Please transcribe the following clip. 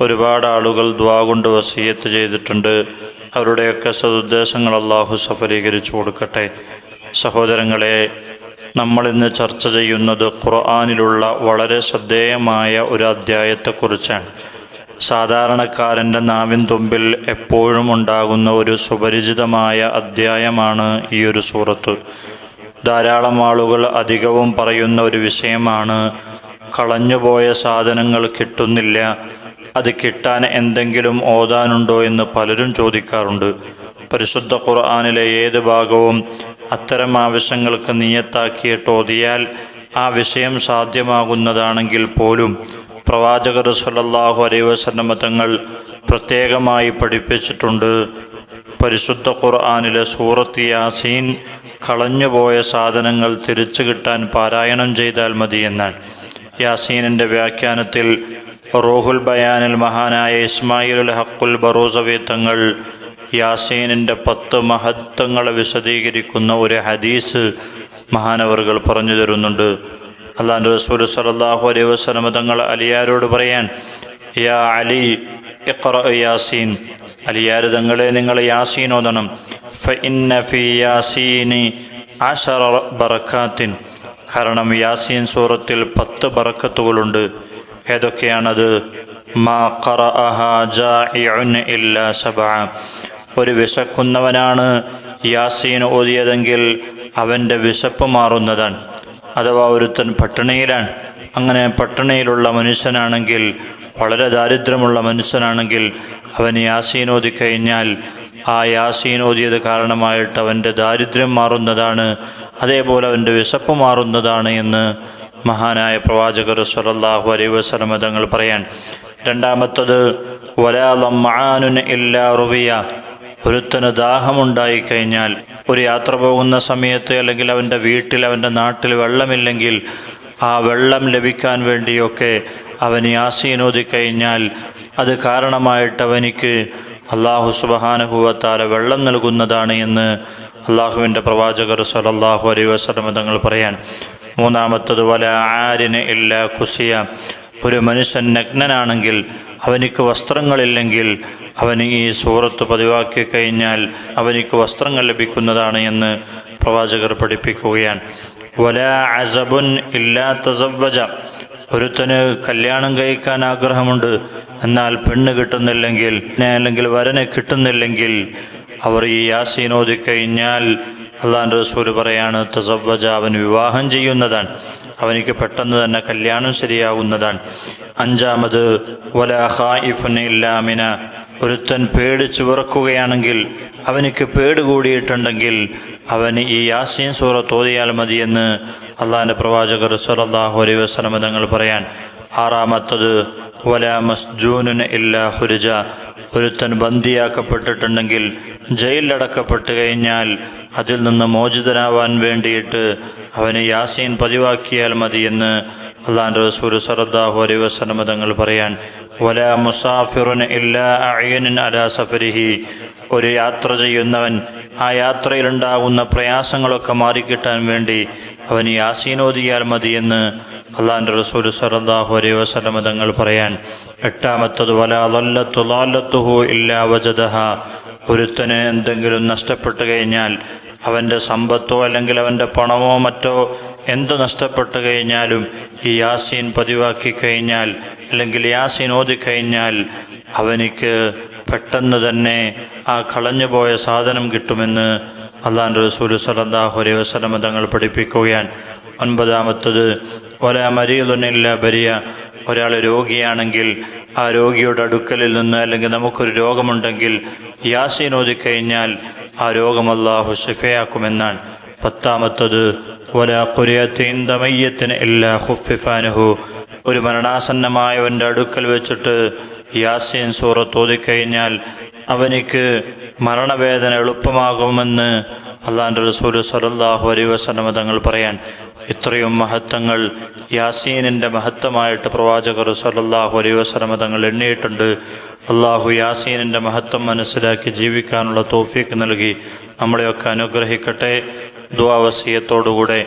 ഒരുപാട് ആളുകൾ ദ്വാ കൊണ്ട് വസീയത്ത് ചെയ്തിട്ടുണ്ട്. അവരുടെയൊക്കെ സതുദ്ദേശങ്ങൾ അള്ളാഹു സഫലീകരിച്ചു കൊടുക്കട്ടെ. സഹോദരങ്ങളെ നമ്മൾ ഇന്ന് ചർച്ച ചെയ്യുന്നത് ഖുർആാനിലുള്ള വളരെ ശ്രദ്ധേയമായ ഒരു അധ്യായത്തെക്കുറിച്ചാണ്. സാധാരണക്കാരന്റെ നാവിൻ തുമ്പിൽ എപ്പോഴും ഉണ്ടാകുന്ന ഒരു സുപരിചിതമായ അധ്യായമാണ് ഈ ഒരു സൂറത്ത്. ധാരാളം ആളുകൾ അധികവും പറയുന്ന ഒരു വിഷയമാണ് കളഞ്ഞുപോയ സാധനങ്ങൾ കിട്ടുന്നില്ല അത് കിട്ടാൻ എന്തെങ്കിലും ഓതാനുണ്ടോ എന്ന് പലരും ചോദിക്കാറുണ്ട്. പരിശുദ്ധ ഖുർആാനിലെ ഏത് ഭാഗവും അത്തരം ആവശ്യങ്ങൾക്ക് നിയത്താക്കിയിട്ട് ഓതിയാൽ ആ വിഷയം സാധ്യമാകുന്നതാണെങ്കിൽ പോലും പ്രവാചകർ സല്ലല്ലാഹു അലൈഹി വസല്ലമ തങ്ങൾ പ്രത്യേകമായി പഠിപ്പിച്ചിട്ടുണ്ട്. പരിശുദ്ധ ഖുർആാനിലെ സൂറത്ത് യാസീൻ കളഞ്ഞുപോയ സാധനങ്ങൾ തിരിച്ചു കിട്ടാൻ പാരായണം ചെയ്താൽ മതി എന്നാണ് യാസീനിന്റെ വ്യാഖ്യാനത്തിൽ റൂഹുൽ ബയാനിൽ മഹാനായ ഇസ്മായിലുൽ ഹക്കുൽ ബറൂസവി തങ്ങൾ യാസീനിന്റെ പത്ത് മഹത്വങ്ങളെ വിശദീകരിക്കുന്ന ഒരു ഹദീസ് മഹാനവറുകൾ പറഞ്ഞു തരുന്നുണ്ട്. അള്ളാഹു റസൂൽ സലാഹു അലൈ വസ്ലമ തങ്ങൾ അലിയാരോട് പറയാൻ യാ അലി ഇഖ്റ യാസീൻ. അലിയാർ തങ്ങളെ നിങ്ങൾ യാസീൻ ഓതണം. ഫ ഇന്ന ഫി യാസീനി ആശറ ബറക്കാത്തിൻ. കാരണം യാസീൻ സൂറത്തിൽ പത്ത് ബറക്കത്തുകളുണ്ട്. ഏതൊക്കെയാണത്? ഒരു വിശക്കുന്നവനാണ് യാസീൻ ഓതിയതെങ്കിൽ അവന്റെ വിശപ്പ് മാറുന്നതാണ്. അഥവാ ഒരുത്തൻ പട്ടിണിയിലാണ്. അങ്ങനെ പട്ടിണിയിലുള്ള മനുഷ്യനാണെങ്കിൽ വളരെ ദാരിദ്ര്യമുള്ള മനുഷ്യനാണെങ്കിൽ അവൻ യാസീൻ ഓതിക്കഴിഞ്ഞാൽ ആ യാസീൻ ഓതിയത് കാരണമായിട്ട് അവന്റെ ദാരിദ്ര്യം മാറുന്നതാണ്. അതേപോലെ അവന്റെ വിശപ്പ് മാറുന്നതാണ് എന്ന് മഹാനായ പ്രവാചകർ സല്ലല്ലാഹു അലൈ വസ്ലമ തങ്ങൾ പറയാൻ രണ്ടാമത്തത് വലാലമ്മാനുൻ ഇല്ലാ റുവിയ. ഒരുത്തന് ദാഹമുണ്ടായി കഴിഞ്ഞാൽ ഒരു യാത്ര പോകുന്ന സമയത്ത് അല്ലെങ്കിൽ അവന്റെ വീട്ടിൽ അവന്റെ നാട്ടിൽ വെള്ളമില്ലെങ്കിൽ ആ വെള്ളം ലഭിക്കാൻ വേണ്ടിയൊക്കെ അവൻ യാസീനോതി കഴിഞ്ഞാൽ അത് കാരണമായിട്ട് അവനിക്ക് അള്ളാഹു സുബഹാനുഭവത്താല വെള്ളം നൽകുന്നതാണ് എന്ന് അള്ളാഹുവിന്റെ പ്രവാചകർ സലല്ലാഹു അലൈ വസ്ലമ തങ്ങൾ പറയാൻ മൂന്നാമത്തത് വല ആരിന് ഇല്ല കുസിയ. ഒരു മനുഷ്യൻ നഗ്നനാണെങ്കിൽ അവനിക്ക് വസ്ത്രങ്ങളില്ലെങ്കിൽ അവന് ഈ സൂറത്ത് പതിവാക്കി കഴിഞ്ഞാൽ അവനിക്ക് വസ്ത്രങ്ങൾ ലഭിക്കുന്നതാണ് എന്ന് പ്രവാചകർ പഠിപ്പിക്കുകയാണ്. വല അസബുൻ ഇല്ലാ തസവജ ഒരുത്തന് കല്യാണം കഴിക്കാൻ ആഗ്രഹമുണ്ട് എന്നാൽ പെണ്ണ് കിട്ടുന്നില്ലെങ്കിൽ അല്ലെങ്കിൽ വരനെ കിട്ടുന്നില്ലെങ്കിൽ അവർ ഈ യാസീൻ ഓതി കഴിഞ്ഞാൽ അള്ളാൻ റസൂൽ പറയാണ് തസവ്വജ അവൻ വിവാഹം ചെയ്യുന്നതാണ് അവനിക്ക് പെട്ടെന്ന് തന്നെ കല്യാണം ശരിയാവുന്നതാണ് അഞ്ചാമത് വലാഹായിഫുൻ ഇല്ലാമിന ഒരുത്തൻ പേടിച്ച് വിറക്കുകയാണെങ്കിൽ അവനിക്ക് പേട് കൂടിയിട്ടുണ്ടെങ്കിൽ അവന് ഈ യാസീൻ സൂറ തോതിയാൽ മതിയെന്ന് അള്ളാഹിന്റെ പ്രവാചകർ സലല്ലാഹു അലൈ വസ്ലമ തങ്ങൾ പറയാൻ ആറാമത്തത് വല മസ്ജൂനുൻ ഇല്ലാ ഹുരുജ ഒരുത്തൻ ബന്ദിയാക്കപ്പെട്ടിട്ടുണ്ടെങ്കിൽ ജയിലിലടക്കപ്പെട്ട് കഴിഞ്ഞാൽ അതിൽ നിന്ന് മോചിതനാവാൻ വേണ്ടിയിട്ട് അവന് യാസീൻ പതിവാക്കിയാൽ മതിയെന്ന് അള്ളാന്റെ റസൂൽ സറദ്ദാഹു അലൈ മതങ്ങൾ തങ്ങൾ പറയാൻ വല മുസാഫിറുൻ ഇല്ലാ അയ്യനിൻ അലാ സഫരിഹി ഒരു യാത്ര ചെയ്യുന്നവൻ ആ യാത്രയിലുണ്ടാകുന്ന പ്രയാസങ്ങളൊക്കെ മാറിക്കിട്ടാൻ വേണ്ടി അവൻ യാസീനോദിയാൽ മതിയെന്ന് അള്ളാന്റെ റസൂൽ സറദാഹു അലൈ വസലമതങ്ങൾ പറയാൻ എട്ടാമത്തത് വല അലല്ലത്തുലാലത്തുഹു ഇല്ലാ വജദഹ. ഒരുത്തന് എന്തെങ്കിലും നഷ്ടപ്പെട്ടു കഴിഞ്ഞാൽ അവന്റെ സമ്പത്തോ അല്ലെങ്കിൽ അവന്റെ പണമോ മറ്റോ എന്ത് നഷ്ടപ്പെട്ടു കഴിഞ്ഞാലും ഈ യാസീൻ പതിവാക്കി കഴിഞ്ഞാൽ അല്ലെങ്കിൽ യാസീൻ ഓതിക്കഴിഞ്ഞാൽ അവനിക്ക് പെട്ടെന്ന് തന്നെ ആ കളഞ്ഞുപോയ സാധനം കിട്ടുമെന്ന് അള്ളാൻ റസൂൽ സലല്ലാഹു അലൈഹി വസ്ലമ തങ്ങൾ പഠിപ്പിക്കുകയാണ്. ഒൻപതാമത്തത് ഒരാ മരിയതൊന്നില്ല ബരിയ. ഒരാൾ രോഗിയാണെങ്കിൽ ആ രോഗിയുടെ അടുക്കലിൽ നിന്ന് അല്ലെങ്കിൽ നമുക്കൊരു രോഗമുണ്ടെങ്കിൽ യാസീൻ ഓതിക്കഴിഞ്ഞാൽ ആ രോഗം അള്ളാഹു ഷിഫയാക്കുമെന്നാണ് പത്താമത്തത് ഒരാ കുര്യത്തിൻ ദമയ്യത്തിന് എല്ലാ ഹുഫിഫാനുഹു ഒരു മരണാസന്നമായവന്റെ അടുക്കൽ വെച്ചിട്ട് യാസീൻ സൂറത്ത് ഓതിക്കഴിഞ്ഞാൽ അവനിക്ക് മരണവേദന എളുപ്പമാകുമെന്ന് അള്ളാന്റെ റസൂൽ സലല്ലാഹു അലൈ വസ്ലമ തങ്ങൾ പറയാൻ. ഇത്രയും മഹത്വങ്ങൾ യാസീനിന്റെ മഹത്വമായിട്ട് പ്രവാചകർ സലല്ലാഹു അലൈ വസ്ലമ തങ്ങൾ എണ്ണിയിട്ടുണ്ട്. അള്ളാഹു യാസീനിന്റെ മഹത്വം മനസ്സിലാക്കി ജീവിക്കാനുള്ള തോഫീക്ക് നൽകി. നമ്മളെയൊക്കെ അനുഗ്രഹിക്കട്ടെ. ദ്വാവസീയത്തോടുകൂടെ